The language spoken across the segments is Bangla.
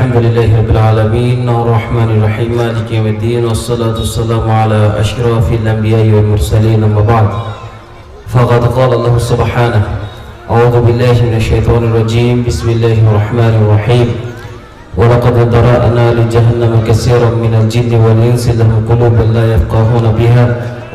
الحمد لله رب العالمين الرحمن الرحيم مالك يوم الدين والصلاة والسلام على أشرف الأنبياء والمرسلين أما بعد. فقد قال الله سبحانه أعوذ بالله من الشيطان الرجيم بسم الله الرحمن الرحيم. ولقد ذرأنا لجهنم كثيرا من الجن والإنس لهم قلوب لا يفقهون بها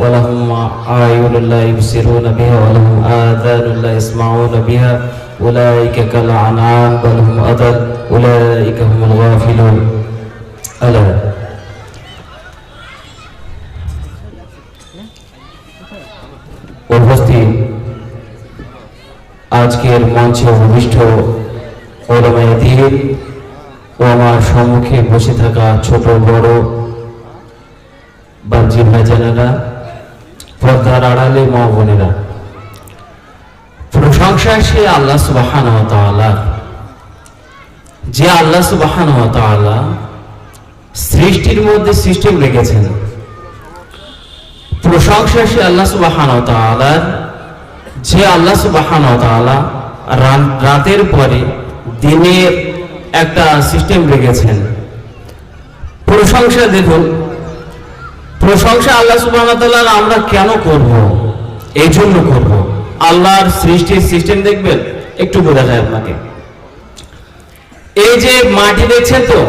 ولهم أعين لا يبصرون بها ولهم آذان لا يسمعون بها. أولئك كالأنعام بل هم أضل أولئك هم الغافلون ألا উপস্থিত আজকের মঞ্চে উপবিষ্ট ওলামায় দিন ও আমার সম্মুখে বসে থাকা ছোট বড় বাজি ভাইজানেরা পর্দার আড়ালে মা বোনেরা আল্লাহ সুবাহান যে আল্লাহ সুবাহান সৃষ্টির মধ্যে রেখেছেন প্রশংসা আল্লাহ সুবাহান যে আল্লাহ সুবাহান রাতের পরে দিনের একটা সিস্টেম রেখেছেন প্রশংসা দেখুন, প্রশংসা আল্লাহ সুবাহ আমরা কেন করব? এই জন্য করব। আল্লাহর সৃষ্টির সিস্টেম দেখবেন, একটু বোঝা যায় আপনাকে। এই যে মাটি দেখছেন তো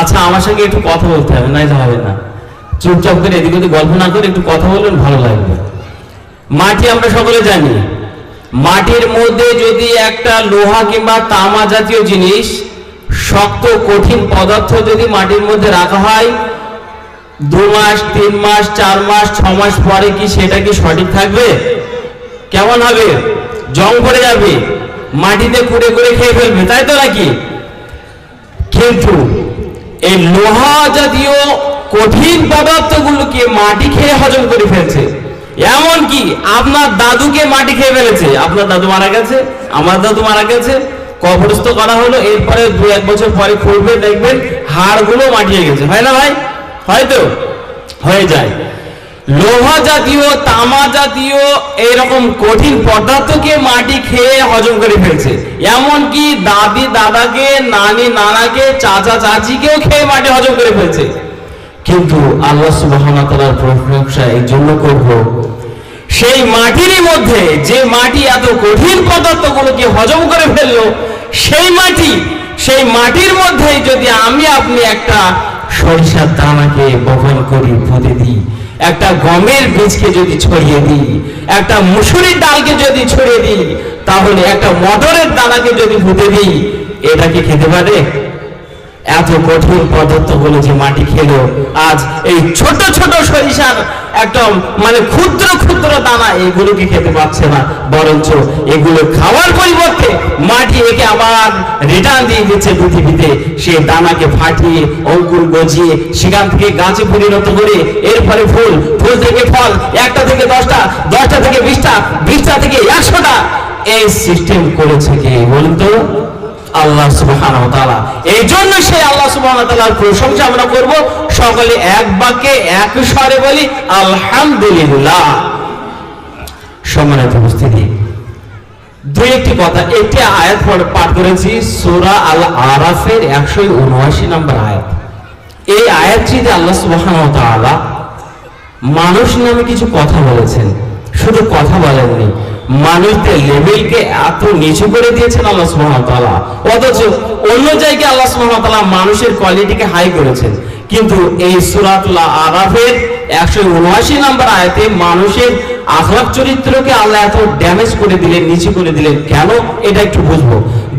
আচ্ছা আমার সঙ্গে একটু কথা বলতে হবে, নাই হবে না। চুপচাপ করে এদিক ওদিক গল্প না করে একটু কথা বলবেন, ভালো লাগবে। মাটি আমরা সকলে জানি। মাটির মধ্যে যদি একটা লোহা কিংবা তামা জাতীয় জিনিস শক্ত, কঠিন পদার্থ যদি মাটির মধ্যে রাখা হয়, দু মাস, তিন মাস, চার মাস, ছ মাস পরে কি সেটা কি সঠিক থাকবে? কেমন হবে? জং পড়ে যাবে। মাটিতে কুড়ে করে খেয়ে ফেলবে, তাই তো নাকি? কিন্তু এই লোহা জাতীয় কঠিন পদার্থগুলোকে মাটি খেয়ে হজম করে ফেলছে। এমন কি আপনার দাদুকে মাটি খেয়ে ফেলেছে। আপনার দাদু মারা গেছে, আমার দাদু মারা গেছে। কবরস্থ করা হলো, এরপরে দু এক বছর পরে খুলবে, দেখবেন হাড়গুলো মাটিয়ে গেছে। হয় না ভাই? হয়তো হয়ে যায়। লোহা জাতীয়, তামা জাতীয়, এরকম কঠিন পদার্থকে মাটি খেয়ে হজম করে ফেলছে। এমনকি দাদি, দাদাকে, নানি, নানাকে, চাচা, চাচিকেও খেয়ে মাটি হজম করে ফেলছে। কিন্তু আল্লাহ সুবহানাহু তাআলার প্রশংসা এই জন্য করব। সেই মাটিরই মধ্যে যে মাটি এত কঠিন পদার্থগুলোকে হজম করে ফেলল, সেই মাটি, সেই মাটির মধ্যেই যদি আমি, আপনি একটা সরিষার দানাকে বহন করি, পুঁতে দিই একটা গমের বীজকে যদি ছড়িয়ে দিই, একটা মুসুরির ডালকে যদি ছড়িয়ে দিই, তাহলে একটা মটরের দানাকে যদি পুঁতে দিই, এটা কি খেতে পারে? এত কঠিন পদার্থগুলো যে মাটি খেলো, আজ এই ছোট ছোট সরিষার একটা মানে ক্ষুদ্র ক্ষুদ্র দানা এগুলোকে খেতে পাচ্ছে না। বরঞ্চ এগুলো খাওয়ার পরিবর্তে মাটি একে আবার রিটার্ন দিয়ে দিচ্ছে পৃথিবীতে। সে দানাকে ফাটিয়ে, অঙ্কুর গজিয়ে, সেখান থেকে গাছে পরিণত করে এরপরে ফুল ফুল থেকে ফল, একটা থেকে দশটা দশটা থেকে বিশটা বিশটা থেকে একশোটা। এই সিস্টেম করেছে কে বলুন তো? আল্লাহ সুবহানাহু তাআলা। এই জন্য সেই আল্লাহ তাআলার প্রশংসা আমরা করব। সকলে এক বাক্যে, এক স্বরে বলি, আলহামদুলিল্লাহ। সম্মানিত উপস্থিতি, দুই একটি কথা, একটি আয়াত পাঠ করেছি, সূরা আল আরাফের 179 নম্বর আয়াত। এই আয়াতটিতে আল্লাহ তাআলা মানুষ নামে কিছু কথা বলেছেন। শুধু কথা বলেননি মানুষদের লেভেলকে এত নিচু করে দিয়েছেন আল্লাহ সুবহানাহু অথচ অন্য জায়গায় আল্লাহ সুবহানাহু মানুষের কোয়ালিটিকে হাই করেছেন। কিন্তু এই সূরাতুল আরাফের একশো উনআশি নম্বর আয়তে মানুষের আখলাক চরিত্রকে আল্লাহ এত ড্যামেজ করে দিলেন, নিচু করে দিলেন। কেন? এটা একটু বুঝব।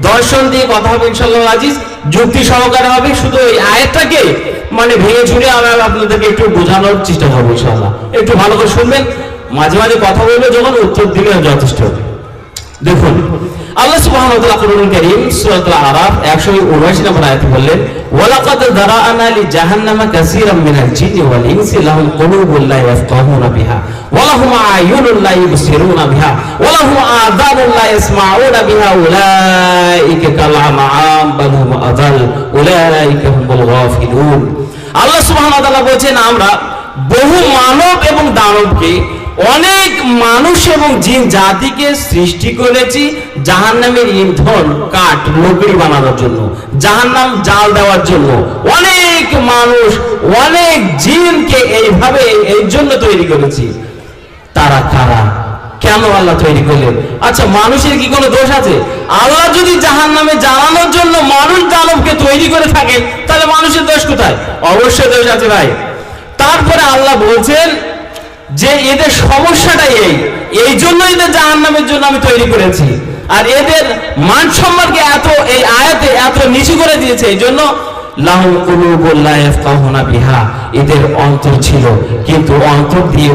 দর্শন দিয়ে কথা হবে ইনশাল্লাহ আজিজ। যুক্তি সহকারে হবে। শুধু এই আয়াতটাকে মানে ভেঙে ঝুড়ে আমি আপনাদেরকে একটু বোঝানোর চেষ্টা করব ইনশাল্লাহ একটু ভালো করে শুনবেন। মাঝে মাঝে কথা বলবে যখন উত্তর দিলে যথেষ্ট। দেখুন, আল্লাহ সুবহানাহু ওয়া তাআলা কোরআনুল কারীম আরাফ 179 নম্বর আয়াতে বললেন, ওয়ালাকাদ দারাআনা লি জাহান্নামা কাসীরাম মিনাল জিন্নি ওয়াল ইনসি লাহুম কুলুবুল লা ইয়াফকাহুনা বিহা, ওয়া লাহুম লা বিহা, ওয়া লাহুম আযানুন লা ইয়াসমাউনা বিহা, উলাইকা কাল হুম আযাল, উলাইকা হুমুল গাফিলুন। আল্লাহ সুবহানাহু ওয়া তাআলা বলেন আমরা বহু মানব এবং দানবকে অনেক মানুষ এবং জিন জাতিকে সৃষ্টি করেছি জাহান নামের ইন্ধন, কাঠ লকড়ি বানানোর জন্য জাহান নাম জাল দেওয়ার জন্য। অনেক মানুষ, অনেক জিনকে এইভাবে এই জন্য তৈরি করেছি। তারা কারা? কেন আল্লাহ তৈরি করলেন? আচ্ছা মানুষের কি কোনো দোষ আছে? আল্লাহ যদি জাহান নামে জ্বালানোর জন্য মানুষ দানবকে তৈরি করে থাকেন তাহলে মানুষের দোষ কোথায়? অবশ্যই দোষ আছে ভাই। তারপরে আল্লাহ বলছেন যে এদের সমস্যাটাই এই। এই জন্য এদের জাহান নামের জন্য আমি তৈরি করেছি। আর এদের মান সম্মানকে এত এই আয়াতে এত নিচু করে দিয়েছে, এই জন্য অন্তর দিয়ে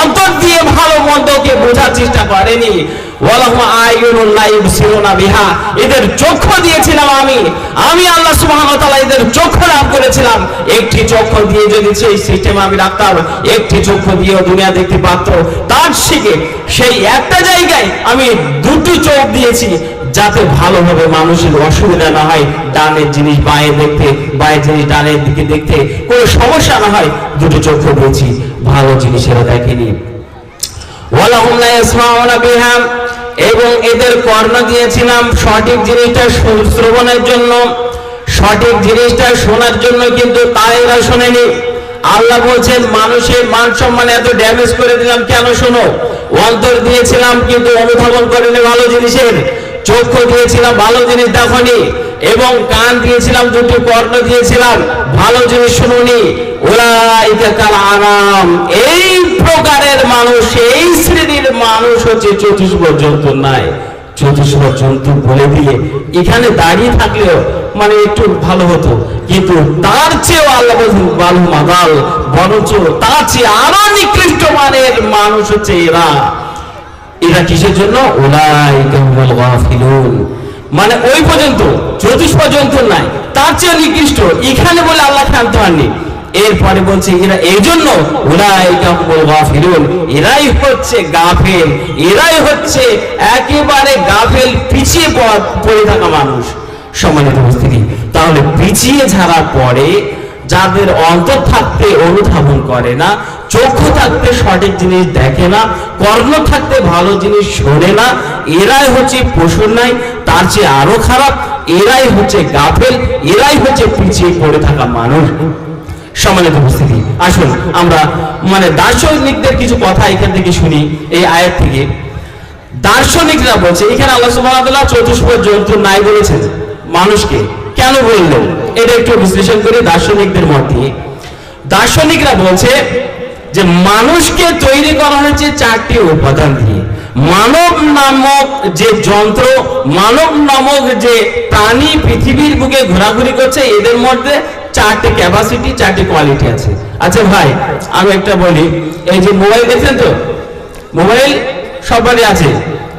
অন্তর দিয়ে ভালো মন্দকে বোঝার চেষ্টা করেনি। এদের দিয়েছিলাম আমি। আমি আল্লাহ এদের করেছিলাম। একটি দিয়ে যদি সেই সিস্টেম আমি রাখতাম, একটি দুনিয়া দেখতে তার শিখে সেই একটা জায়গায় আমি দুটো চোখ দিয়েছি, যাতে ভালোভাবে মানুষের অসুবিধা না হয়, ডানের জিনিস বাঁয়ে দেখতে বাঁয়ের জিনিস ডানের দিকে দেখতে, কোনো সমস্যা না হয়, দুটো চক্ষু দিয়েছি। ভালো জিনিসেরা দেখেনি ওয়ালাহুম লা ইয়াসমাউনা বিহা। এবং এদের কর্ণ দিয়েছিলাম সঠিক জিনিসটা শ্রবণের জন্য। সঠিক জিনিসটা শোনার জন্য কিন্তু তাই এরা শোনেনি। আল্লাহ বলছেন, মানুষের মান সম্মান এত ড্যামেজ করে দিলাম কেন শোনো? অন্তর দিয়েছিলাম কিন্তু অনুধাবন করেনি ভালো জিনিসের। চক্ষু দিয়েছিলাম ভালো জিনিস দেখনি। এবং কান দিয়েছিলাম দুটি কর্ণ দিয়েছিলাম, ভালো জিনিস শুনুনি। কাল আনাম এই প্রকারের মানুষ, এই শ্রেণির মানুষ হচ্ছে চতুষ্প জন্তু নাই। চতুষ্প জন্তু বলে দিয়ে এখানে দাঁড়িয়ে থাকলেও মানে একটু ভালো হতো। কিন্তু তার চেয়েও আল্লাহ বালু মাদাল বরঞ্চ তার চেয়ে আরও নিকৃষ্ট মানের মানুষ হচ্ছে এরা। এরা কিসের জন্য? হুমুল গাফিলুন। মানে ওই পর্যন্ত চতুষ পর্যন্ত নাই, তার চেয়ে নিকৃষ্ট। এখানে বলে আল্লাহ ক্ষান্ত হননি এরপরে বলছে এরা এই জন্য এরাই হচ্ছে গাফেল। এরাই হচ্ছে একেবারে গাফেল, পিছিয়ে পড়া- থাকা মানুষ। সম্মানিত উপস্থিতি, তাহলে পিছিয়ে ছাড়া পরে যাদের অন্তর থাকতে অনুধাবন করে না, চক্ষু থাকতে সঠিক জিনিস দেখে না, কর্ণ থাকতে ভালো জিনিস শোনে না, এরাই হচ্ছে পশুর নাই তার চেয়ে আরও খারাপ, এরাই হচ্ছে গাফেল, এরাই হচ্ছে পিছিয়ে পড়ে থাকা মানুষ। সম্মানিত উপস্থিতি। আসুন, আমরা মানে দার্শনিকদের কিছু কথা এখান থেকে শুনি, এই আয়াত থেকে। দার্শনিকরা বলছে, এখানে আল্লাহ সুবহানাহু চতুষ্প জন্তু নাই বলেছেন। মানুষকে কেন বললেন? এটা একটু বিশ্লেষণ করি দার্শনিকদের মত দিয়ে। দার্শনিকরা বলছে যে, মানুষকে তৈরি করা হয়েছে চারটি উপাদান দিয়ে। মানব নামক যে যন্ত্র, মানব নামক যে প্রাণী পৃথিবীর বুকে ঘোরাঘুরি করছে, এদের মধ্যে চারটে ক্যাপাসিটি চারটে কোয়ালিটি আছে। আচ্ছা ভাই, আমি একটা বলি, এই যে মোবাইল দেখছেন তো? মোবাইল সবারই আছে।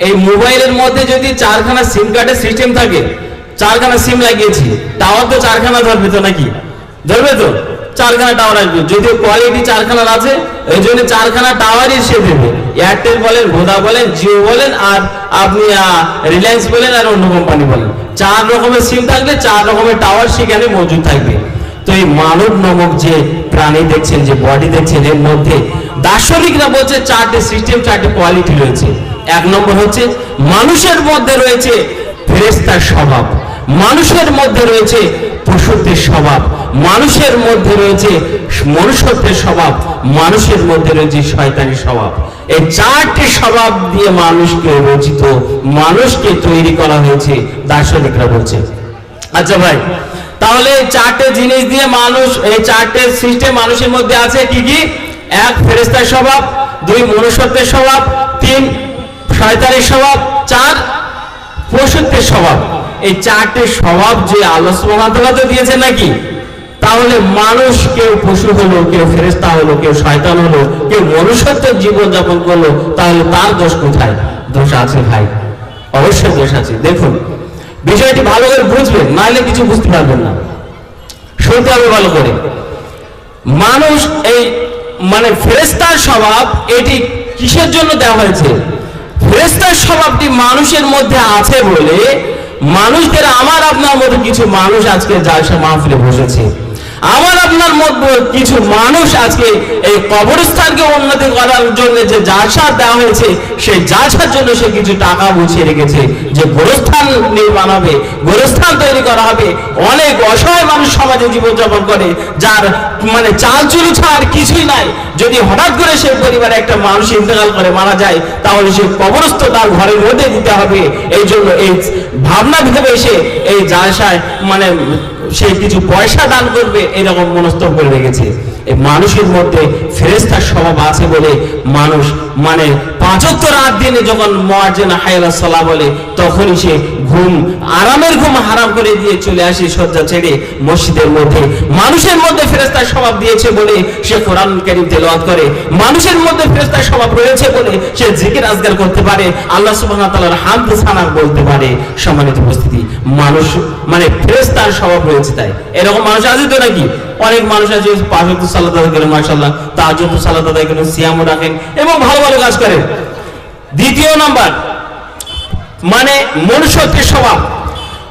এই মোবাইলের মধ্যে যদি চারখানা সিম কার্ডের সিস্টেম থাকে, চারখানা সিম লাগিয়েছি টাওয়ার তো চারখানা ধরবে তো নাকি? ধরবে তো? চারখানা টাওয়ার আসবে। যদিও কোয়ালিটি চারখানার আছে, এই জন্য চারখানা টাওয়ারই সে দেবে। এয়ারটেল বলেন ভোদা বলেন জিও বলেন, আর আপনি রিলায়েন্স বলেন, আর অন্য কোম্পানি বলেন। চার রকমের সিম থাকলে চার রকমের টাওয়ার সেখানে মজুদ থাকবে। এই মানব নামক যে প্রাণী দেখছেন, যে বডি দেখছেন, এর মধ্যে দার্শনিকরা বলছে চারটে সিস্টেম চারটে কোয়ালিটি রয়েছে। এক নম্বর হচ্ছে মানুষের মধ্যে রয়েছে ফেরেস্তার স্বভাব। মানুষের মধ্যে রয়েছে পশুত্বের স্বভাব। মানুষের মধ্যে রয়েছে মনুষ্যত্বের স্বভাব। মানুষের মধ্যে রয়েছে শয়তানি স্বভাব। এই চারটি স্বভাব দিয়ে মানুষকে রচিত, মানুষকে তৈরি করা হয়েছে, দার্শনিকরা বলছে। আচ্ছা ভাই তাহলে এই চারটে জিনিস দিয়ে মানুষ, এই চারটে সিস্টেম মানুষের মধ্যে আছে কি কি? এক ফেরেস্তার স্বভাব, দুই, মনুষ্যত্বের স্বভাব, তিন, শয়তানের স্বভাব, চার, পশুত্বের স্বভাব। এই চারটে স্বভাব যে তো দিয়েছে নাকি? তাহলে মানুষ কেউ পশু হলো, কেউ ফেরেস্তা হলো, কেউ শয়তান হলো, কেউ মনুষ্যত্বের জীবন যাপন করল, তাহলে তার দোষ কোথায়? দোষ আছে ভাই। অবশ্যই দোষ আছে। দেখুন বিষয়টি ভালো করে বুঝবেন, নাহলে কিছু বুঝতে পারবেন না। শুনতে হবে ভালো করে। মানুষ এই মানে ফেরেস্তার স্বভাব, এটি কিসের জন্য দেওয়া হয়েছে? ফেরেস্তার স্বভাবটি মানুষের মধ্যে আছে বলে মানুষদের, আমার আপনার মতো কিছু মানুষ আজকে সে মাহফিলে বসেছে। আমার আপনার মধ্যে কিছু মানুষ আজকে এই কবরস্থানকে উন্নতি করার জন্য যে জালসা দেওয়া হয়েছে, সেই জালসার জন্য সে কিছু টাকা বুঝিয়ে রেখেছে। যে গোরস্থান নির্মাণ হবে, গোরস্থান তৈরি করা হবে, অনেক অসহায় মানুষ সমাজে জীবনযাপন করে, যার মানে চাল চুরু ছাড়া কিছুই নাই। যদি হঠাৎ করে সেই পরিবারে একটা মানুষ ইন্তেকাল করে মারা যায়, তাহলে সে কবরস্থ তার ঘরের মধ্যে দিতে হবে। এই জন্য এই ভাবনা ভেবে এসে এই জালসায় মানে সে কিছু পয়সা দান করবে, এরকম মনস্থ করে রেখেছে। মানুষের মধ্যে ফেরেস্তার স্বভাব আছে বলে মানুষ মানে পাঁচত্ব রাত দিনে যখন মোয়াজ্জেন হায়ালা সালা বলে, তখনই সে ঘুম, আরামের ঘুম হারাম করে দিয়ে চলে আসে শয্যা ছেড়ে মসজিদের মধ্যে। মানুষের মধ্যে ফেরেস্তার স্বভাব দিয়েছে বলে সে কোরআন কারীম তেলাওয়াত করে। মানুষের মধ্যে ফেরেস্তার স্বভাব রয়েছে বলে সে জিকির আজগার করতে পারে। আল্লাহ সুবহানাহু ওয়া তাআলার হামদ সানা বলতে পারে। সম্মানিত উপস্থিতি, মানুষ মানে ফেরেস্তার স্বভাব রয়েছে তাই। এরকম মানুষ আছে তো নাকি? অনেক মানুষ আছে পাঁচক সালাত আদায় করেন মাশাআল্লাহ। তাহাজ্জুদ সালাত আদায় করেন সিয়ামও রাখেন এবং ভালো ভালো কাজ করেন। দ্বিতীয় নাম্বার মানে মনুষ্যত্বের স্বভাব।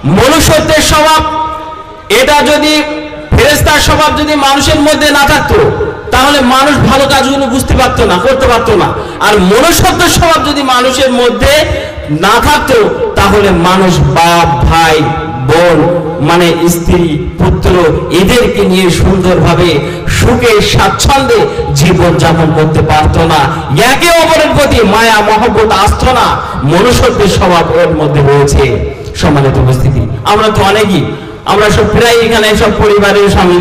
মনুষ্যত্বের স্বভাব, এটা যদি ফেরেস্তার স্বভাব যদি মানুষের মধ্যে না থাকতো, তাহলে মানুষ ভালো কাজগুলো বুঝতে পারতো না, করতে পারতো না। আর মনুষ্যত্বের স্বভাব যদি মানুষের মধ্যে না থাকতো, তাহলে মানুষ বাপ, ভাই বোন মানে স্ত্রী, পুত্র, এদেরকে নিয়ে সুন্দরভাবে সুখে স্বাচ্ছন্দ্যে জীবন যাপন করতে পারতো না। একে অপরের প্রতি মায়া, মহব্বত আসতো না মনুষ্যত্বের স্বভাব ওর মধ্যে রয়েছে। সম্মানিত উপস্থিতি, আমরা তো অনেকই, আমরা সব প্রায় এখানে সব পরিবারের স্বামী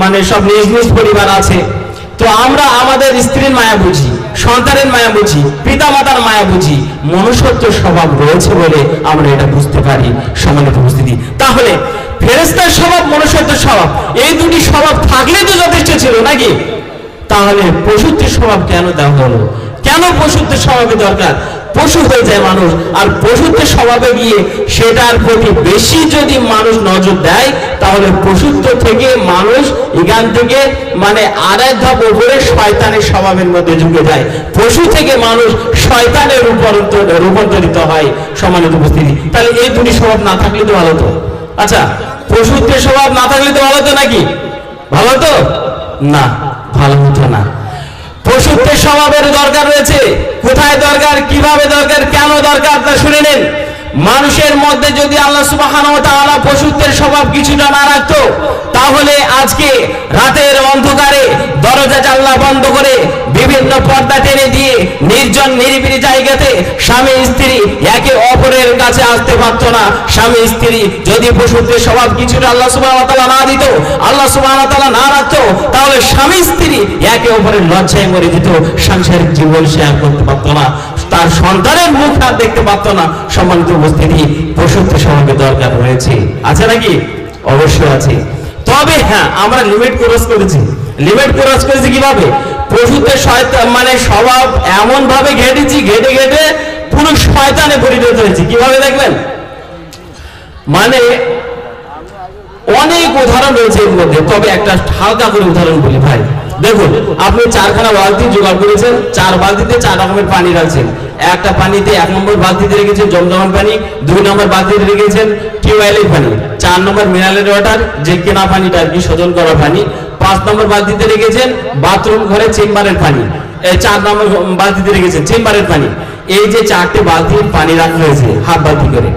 মানে সব নিজ নিজ পরিবার আছে। তো আমরা আমাদের স্ত্রীর মায়া বুঝি। সন্তানের মায়া বুঝি পিতা মাতার মায়া বুঝি, মনুষ্যত্ব স্বভাব রয়েছে বলে আমরা এটা বুঝতে পারি। সমানের উপস্থিতি। তাহলে ফেরেস্তার স্বভাব মনুষ্য স্বভাব, এই দুটি স্বভাব থাকলে তো যথেষ্ট ছিল, নাকি? তাহলে পশুত্বের স্বভাব কেন দেওয়া হলো? কেন পশুত্বের স্বভাবে দরকার? পশু হয়ে যায় মানুষ। আর পশুত্বের স্বভাবে গিয়ে সেটার প্রতি বেশি যদি মানুষ নজর দেয়, তাহলে পশুত্ব থেকে মানুষ এখান থেকে মানে আড়াই ধাপ উপরে শয়তানের স্বভাবের মধ্যে ঢুকে যায়। পশু থেকে মানুষ শয়তানের রূপান্তর রূপান্তরিত হয় সমানিত উপস্থিতি। তাহলে এই দুটি স্বভাব না থাকলে তো ভালো তো। আচ্ছা পশুত্বের স্বভাব না থাকলে তো ভালো তো নাকি? ভালো তো? না, ভালো হতো না। পশুত্বের স্বভাবের দরকার রয়েছে। কোথায় দরকার, কীভাবে দরকার, কেন দরকার তা শুনে নেন। মানুষের মধ্যে যদি আল্লাহ সুবাহান পশুত্বের স্বভাব কিছুটা না রাখতো, তাহলে আজকে রাতের অন্ধকারে জানলা বন্ধ করে বিভিন্ন পর্দা টেনে দিয়ে নির্জন নিরিবিলি জায়গাতে স্বামী স্ত্রী একে অপরের কাছে আসতে পারতো না। স্বামী স্ত্রী যদি পশুত্বের স্বভাব কিছুটা আল্লাহ তাআলা না দিত, আল্লাহ তাআলা না রাখতো, তাহলে স্বামী স্ত্রী একে অপরের লজ্জায় মরে যেত। সাংসারিক জীবন শেয়ার করতে পারতো না। তার সন্তানের মুখ আর দেখতে পারতো না। সম্মানিত উপস্থিতি পশুত্ব স্বভাবের দরকার রয়েছে। আছে নাকি? অবশ্যই আছে। তবে হ্যাঁ আমরা লিমিট ক্রস করেছি। লিমিট ক্রস করেছি কীভাবে? পশুতে মানে স্বভাব এমন ভাবে ঘেটেছি, ঘেটে ঘেটে পুরো শয়তানে পরিণত হয়েছি। কীভাবে দেখবেন? মানে অনেক উদাহরণ রয়েছে এর মধ্যে, তবে একটা হালকা করে উদাহরণ বলি ভাই। দেখুন, আপনি চারখানা বালতি জোগাড় করেছেন, চার বালতিতে চার রকমের পানি রাখছেন একটা পানিতে এক নম্বর বালতিতে রেখেছেন জমজমার পানি, দুই নম্বর বালতিতে রেখেছেন টিউবওয়েলের পানি, চার নম্বর মিনারেল ওয়াটার, যে কেনা পানিটা আর কি শোধন করা পানি, পাঁচ নম্বর বালতিতে রেখেছেন বাথরুম ঘরে চেম্বারের পানি চার নম্বর বালতিতে রেখেছেন চেম্বারের পানি। এই যে চারটে বালতির পানি রাখা হয়েছে হাফ বালতি করে।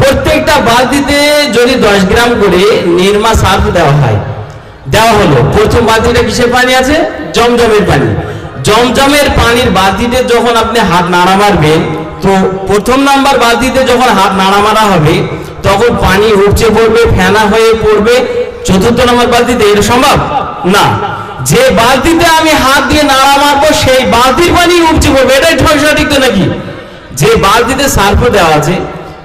প্রত্যেকটা বালতিতে যদি দশ গ্রাম করে নির্মা সার্ফ দেওয়া হয় দেওয়া হলো। প্রথম বালতিটা কিসের পানি আছে? জমজমের পানি। জমজমের পানির বালতিতে যখন আপনি হাত নাড়া মারবেন, তো প্রথম নাম্বার বালতিতে যখন হাত নাড়া মারা হবে, তখন পানি উপচে পড়বে, ফেনা হয়ে পড়বে। চতুর্থ নম্বর বালতিতে এটা সম্ভব? না। যে বালতিতে আমি হাত দিয়ে নাড়া মারবো, সেই বালতির পানি উপচে পড়বে। এটাই সঠিক তো নাকি? যে বালতিতে সার্ফ দেওয়া আছে,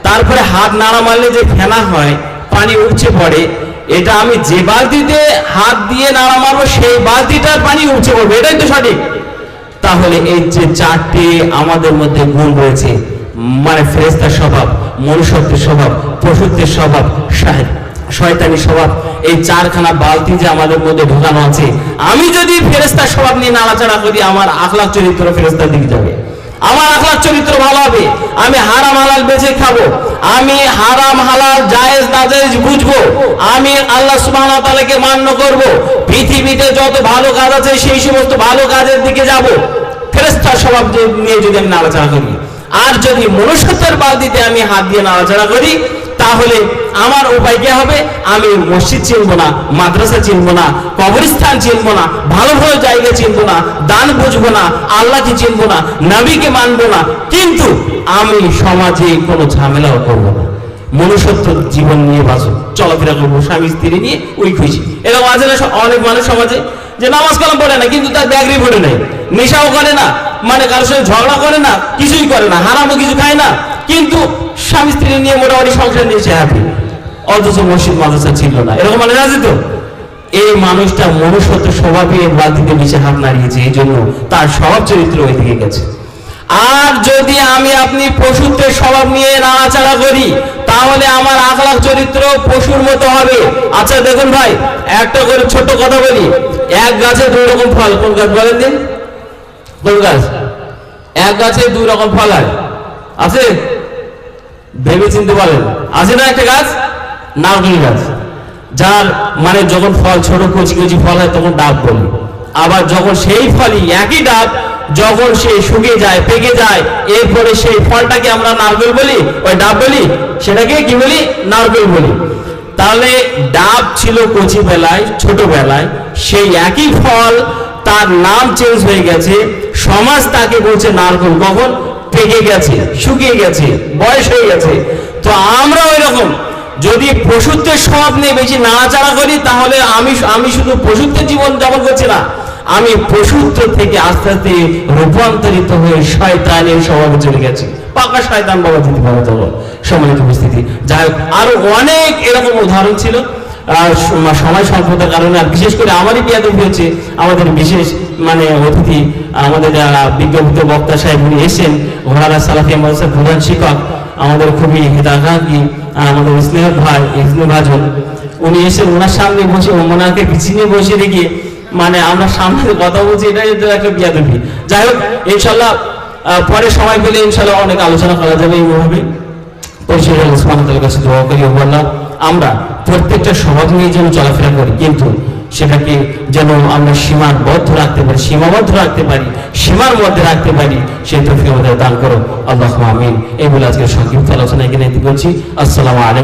তারপরে হাত নাড়া মারলে যে ফেনা হয়, পানি উপচে পড়ে এটা আমি যে বালতিতে হাত দিয়ে নাড়া মারবো, সেই বালতিটার পানি উপচে পড়বে, এটাই তো সঠিক। তাহলে এই যে চারটে আমাদের মধ্যে গুণ রয়েছে মানে ফেরেস্তার স্বভাব, মনুষ্যত্বের স্বভাব, পশুত্বের স্বভাব শয়তানি স্বভাব, এই চারখানা বালতি যে আমাদের মধ্যে ঢোকানো আছে, আমি যদি ফেরেস্তার স্বভাব নিয়ে নাড়াচাড়া করি, আমার আখলাখ চরিত্র ফেরেস্তার দিকে যাবে। আমার আপনার চরিত্র ভালো হবে। আমি হারাম হালাল বেঁচে খাব। আমি হারাম হালাল জায়েজ নাজেজ বুঝব। আমি আল্লাহ সুবাহ তালাকে মান্য করব। পৃথিবীতে যত ভালো কাজ আছে, সেই সমস্ত ভালো কাজের দিকে যাব। ফেরেস্তার স্বভাব নিয়ে যদি আমি নাড়াচাড়া করি। আর যদি মনুষ্যত্বের বাদ দিতে আমি হাত দিয়ে নাড়াচাড়া করি তাহলে আমার উপায় কি হবে? আমি মসজিদ চিনব না, মাদ্রাসা চিনব না, কবরস্থান চিনব না, ভালো ভালো জায়গা চিনব না, দান বুঝব না, আল্লাহকে চিনব না, নবীকে মানব না। কিন্তু আমি সমাজে কোনো ঝামেলাও করব না। মনুষ্যত্ব জীবন নিয়ে বাঁচো। চলাফেরা করব, স্বামী স্ত্রী নিয়ে ওই খুশি। এরকম আছে না অনেক মানুষ সমাজে যে নামাজ কালাম পড়ে না, কিন্তু তার ব্যাগরি পড়ে নাই। নেশাও করে না মানে কারোর সঙ্গে ঝগড়া করে না, কিছুই করে না, হারামও কিছু খায় না। কিন্তু স্বামী স্ত্রী নিয়ে মোটামুটি সংসার নিয়ে সে হ্যাপি অথচ মসজিদ মাদ্রাসা ছিল না। এরকম মানে আছে তো? এই মানুষটা মনুষ্যত্ব স্বভাবে বালতিতে নিচে হাত নাড়িয়েছে, এই জন্য তার স্বভাব চরিত্র ওই দিকে গেছে। আর যদি আমি আপনি পশুত্বের স্বভাব নিয়ে নাড়াচাড়া করি, তাহলে আমার আখলাখ চরিত্র পশুর মতো হবে। আচ্ছা দেখুন ভাই, একটা করে ছোট কথা বলি। এক গাছে দুই রকম ফল। কোন গাছ বলেন দিন? কোন গাছ? এক গাছে দুই রকম ফল হয়। আছে? ভেবে চিনতে পারেন। আছে না একটা গাছ? নারকেল গাছ? যার মানে যখন ফল, ছোট কচি কচি ফল হয়, তখন ডাব বলি। আবার যখন সেই ফলই একই ডাব, যখন সে শুকিয়ে যায়, পেকে যায়, এরপরে সেই ফলটাকে আমরা নারকেল বলি, ওই ডাব বলি, সেটাকে কি বলি? নারকেল বলি। তাহলে ডাব ছিল কচি বেলায়, ছোট বেলায়, সেই একই ফল তার নাম চেঞ্জ হয়ে গেছে, সমাজ তাকে বলছে নারকেল। কখন? পেকে গেছে, শুকিয়ে গেছে, বয়স হয়ে গেছে। তো আমরা ওই রকম যদি পশুত্বের স্বভাব নিয়ে বেশি নাড়াচাড়া করি, তাহলে আমি আমি শুধু পশুত্বের জীবন যাপন করছি না, আমি পশুত্ব থেকে আস্তে আস্তে রূপান্তরিত হয়ে শয়তানের স্বভাবে চলে গেছি। পাকা শয়তান বাবা দিতে পারো তখন, সম্মানিত উপস্থিতি। যাই হোক, আরও অনেক এরকম উদাহরণ ছিল। সময় স্বল্পতার কারণে, আর বিশেষ করে আমারই বিয়াদবি হয়েছে আমাদের বিশেষ মানে অতিথি আমাদের বিজ্ঞপ্ত বক্তা সাহেব উনি এসেছেন ঘোড়ারা সালাফিয়া মাদ্রাসার প্রধান শিক্ষক, আমাদের খুবই হিতাকাঙ্ক্ষী আমাদের স্নেহ ভাই স্নেহ ভাজন উনি এসে ওনার সামনে বসে ওনাকে পিছিয়ে বসে রেখে মানে আমরা সামনে কথা বলছি, এটাই একটা বিয়াদবি। যাই হোক ইনশাল্লাহ পরে সময় পেলে ইনশাল্লাহ অনেক আলোচনা করা যাবে এইভাবে পরিশেষে তাআলার কাছে দোয়া করি আমরা প্রত্যেকটা স্বভাব নিয়ে যেন চলাফেরা করি, কিন্তু সেটাকে যেন আমরা সীমাবদ্ধ রাখতে পারি, সীমাবদ্ধ রাখতে পারি, সীমার মধ্যে রাখতে পারি, সেই তফিক আমাদের দান করো আল্লাহ আমিন। এই বলে আজকে সংক্ষিপ্ত আলোচনা এখানে করছি। আসসালাম আলাইকুম।